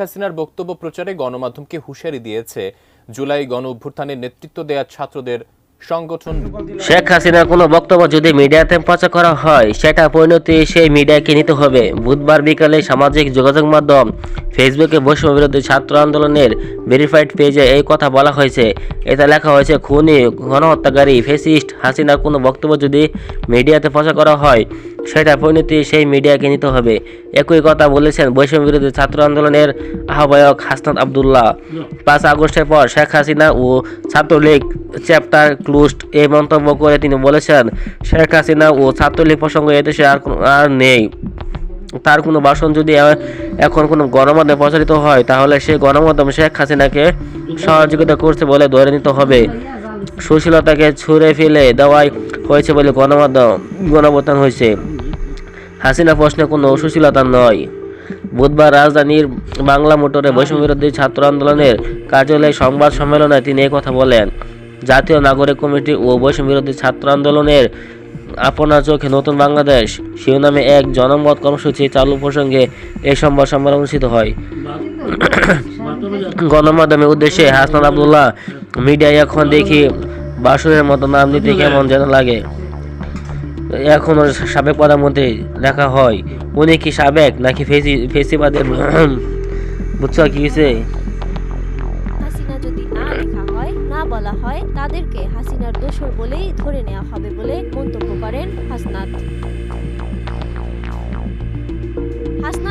হাসিনার বক্তব্য প্রচারে গণমাধ্যমকে হুঁশিয়ারি দিয়েছে। জুলাই গণ অভ্যুত্থানের নেতৃত্ব দেয়া ছাত্রদের সংগঠন শেখ হাসিনার কোনো বক্তব্য যদি মিডিয়াতে প্রচার করা হয়, সেটা পরিণতি সেই মিডিয়াকে নিতে হবে। বুধবার বিকালে সামাজিক যোগাযোগ মাধ্যম ফেসবুকে বৈষম্যবিরোধী ছাত্র আন্দোলনের ভেরিফাইড পেজে এই কথা বলা হয়েছে। এতে লেখা হয়েছে, খুনি, গণহত্যাকারী, ফেসিস্ট হাসিনার কোনো বক্তব্য যদি মিডিয়াতে প্রচার করা হয় সেটা পরিণতি সেই মিডিয়াকে নিতে হবে। একই কথা বলেছেন বৈষম্য বিরোধী ছাত্র আন্দোলনের আহ্বায়ক হাসনাত আবদুল্লাহ। পাঁচ আগস্টের পর শেখ হাসিনা ও ছাত্রলীগ চ্যাপ্টার ক্লুস্ট এই মন্তব্য করে তিনি বলেছেন, শেখ হাসিনা ও ছাত্রলীগ প্রসঙ্গ এদেশে আর আর নেই। তার কোনো ভাষণ যদি এখন কোনো গণমাধ্যমে প্রচারিত হয়, তাহলে সেই গণমাধ্যম শেখ হাসিনাকে সহযোগিতা করছে বলে ধরে নিতে হবে। সুশীলতাকে ছুঁড়ে ফেলে দেওয়াই হয়েছে বলে গণমাধ্যম গণবর্তন হয়েছে। হাসিনা প্রশ্নে কোনো সুশীলতা নয়। বুধবার রাজধানীর বাংলা মোটরে বৈষম্য বিরোধী ছাত্র আন্দোলনের কার্যালয়ে সংবাদ সম্মেলনে তিনি কথা বলেন, জাতীয় নাগরিক কমিটি ও বৈষম্য বিরোধী ছাত্র আন্দোলনের আপনার চোখে নতুন বাংলাদেশ। শিরোনামে এক জনমত কর্মসূচি চালু প্রসঙ্গে এই সংবাদ সম্মেলন অনুষ্ঠিত হয়। গণমাধ্যমের উদ্দেশ্যে হাসনাত আবদুল্লাহ মিডিয়ায় এখন দেখি বাসুরের মতো নাম নিতে কেমন যেন লাগে। এখনও সাবেক প্রধানমন্ত্রী দেখা হয়। উনি কি সাবেক নাকি ফেসি ফেসিবাদের বুঝছ কি হয়েছে হাসিনা যদি না লেখা হয়, না বলা হয়, তাদেরকে হাসিনার দোষর বলেই ধরে নেওয়া হবে বলে মন্তব্য করেন হাসনাত।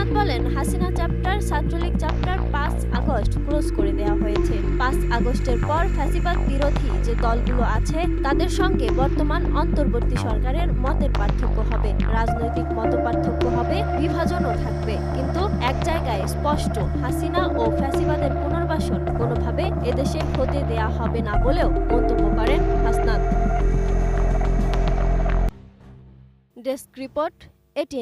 হাসনাত বলেন, হাসিনা চ্যাপ্টার ছাত্রলীগ চ্যাপ্টার পাঁচ আগস্ট ক্লোজ করে দেওয়া হয়েছে। পাঁচ আগস্টের পর ফ্যাসিবাদ বিরোধী যে দলগুলো আছে, তাদের সঙ্গে বর্তমান অন্তর্বর্তী সরকারের মতের পার্থক্য হবে। রাজনৈতিক মত পার্থক্য হবে, বিভাজনও থাকবে। কিন্তু এক জায়গায় স্পষ্ট, হাসিনা ও ফ্যাসিবাদের পুনর্বাসন কোনোভাবে এদেশে হতে দেয়া হবে না বলেও মন্তব্য করেন হাসনাত। Desk report, ATN.